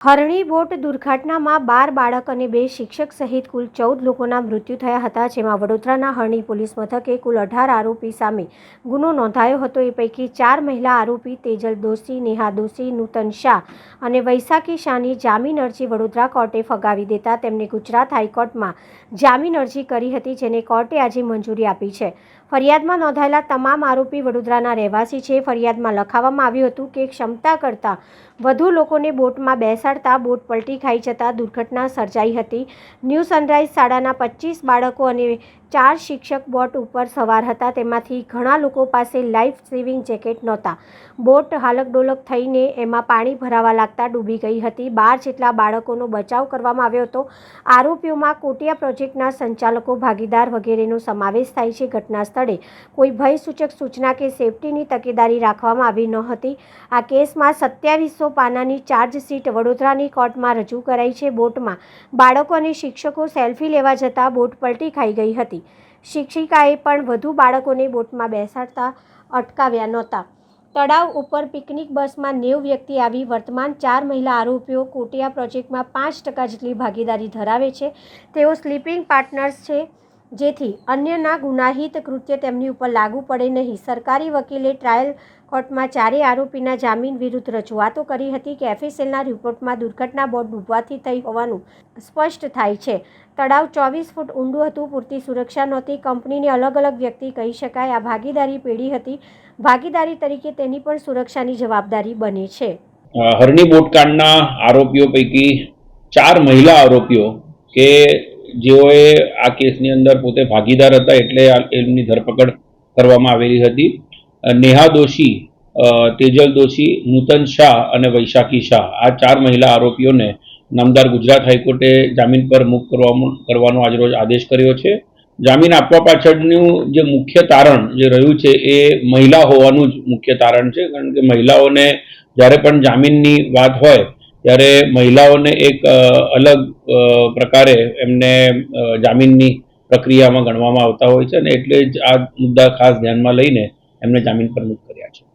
હરણી boat દુર્ઘટનામાં બાર બાળક અને બે શિક્ષક સહિત કુલ ચૌદ લોકોના મૃત્યુ થયા હતા, જેમાં વડોદરાના હરણી પોલીસ મથકે કુલ અઢાર આરોપી સામે ગુનો નોંધાયો હતો. એ પૈકી ચાર મહિલા આરોપી તેજલ દોશી, નેહા દોશી, નૂતન શાહ અને વૈશાખી શાહની જામીન અરજી વડોદરા કોર્ટે ફગાવી દેતા તેમને ગુજરાત હાઈકોર્ટમાં જામીન અરજી કરી હતી, જેને કોર્ટે આજે મંજૂરી આપી છે. ફરિયાદમાં નોંધાયેલા તમામ આરોપી વડોદરાના રહેવાસી છે. ફરિયાદમાં લખાવવામાં આવ્યું હતું કે ક્ષમતા કરતાં વધુ લોકોને બોટમાં બેસાડતા બોટ પલટી ખાઈ જતા દુર્ઘટના સર્જાઈ હતી. ન્યૂ સનરાઈઝ શાળાના પચીસ બાળકો અને ચાર શિક્ષક બોટ ઉપર સવાર હતા. તેમાંથી ઘણા લોકો પાસે લાઈફ સેવિંગ જેકેટ નહોતા. બોટ હાલક ડોલક થઈને એમાં પાણી ભરાવા લાગતા ડૂબી ગઈ હતી. બાર જેટલા બાળકોનો બચાવ કરવામાં આવ્યો હતો. આરોપીઓમાં કોટિયા પ્રોજેક્ટના સંચાલકો, ભાગીદાર વગેરેનો સમાવેશ થાય છે ઘટના સ્થળે. કોઈ ભયસૂચક સૂચના કે સેફટીની તકેદારી રાખવામાં આવી ન હતી. આ કેસમાં સત્યાવીસો પાનાની ચાર્જશીટ વડોદરાની કોર્ટમાં રજૂ કરાઈ છે બોટમાં. બાળકો અને શિક્ષકો સેલ્ફી લેવા જતાં બોટ પલટી ખાઈ ગઈ હતી. શિક્ષિકાએ પણ વધુ બાળકોને બોટમાં બેસાડતા અટકાવ્યા નહોતા. તળાવ ઉપર પિકનિક બસમાં નેવ વ્યક્તિ આવી વર્તમાન ચાર મહિલા આરોપીઓ કોટિયા પ્રોજેક્ટમાં પાંચ ટકા જેટલી ભાગીદારી ધરાવે છે. તેઓ સ્લીપિંગ પાર્ટનર્સ છે. જેથી અન્યના ગુનાહિત કૃત્ય તેમની ઉપર લાગુ પડે નહીં. સરકારી વકીલે ટ્રાયલ કોર્ટમાં ચારેય આરોપીના જામીન વિરુદ્ધ રજૂઆતો કરી હતી કે એફએસએલના રિપોર્ટમાં દુર્ઘટના બોટ ડૂબવાથી થઈ હોવાનું સ્પષ્ટ થાય છે. તળાવ ચોવીસ ફૂટ ઊંડું હતું, પૂરતી સુરક્ષા નહોતી. કંપનીની અલગ અલગ વ્યક્તિ કહી શકાય, આ ભાગીદારી પેઢી હતી. ભાગીદારી તરીકે તેની પણ સુરક્ષાની જવાબદારી બને છે. હરણી બોટકાંડના આરોપીઓ પૈકી ચાર મહિલા આરોપીઓ કે જેઓએ આ કેસની અંદર પોતે ભાગીદાર હતા એટલે એમની ધરપકડ કરવામાં આવેલી હતી. નેહા દોશી તેજલ દોશી, નૂતન શાહ અને વૈશાખી શાહ આ ચાર મહિલા આરોપીઓને નામદાર ગુજરાત હાઈકોર્ટે જામીન પર મુક્ત કરવામાં કરવાનો આજરોજ આદેશ કર્યો છે. જામીન આપવા પાછળનું જે મુખ્ય તારણ જે રહ્યું છે એ મહિલા હોવાનું જ મુખ્ય તારણ છે. કારણ કે મહિલાઓને જ્યારે પણ જામીનની વાત હોય ત્યારે મહિલાઓને એક અલગ પ્રકારે એમને જામીનની પ્રક્રિયામાં ગણવામાં આવતા હોય છે અને એટલે જ આ મુદ્દા ખાસ ધ્યાનમાં લઈને એમને જામીન પર મુક્ત કર્યા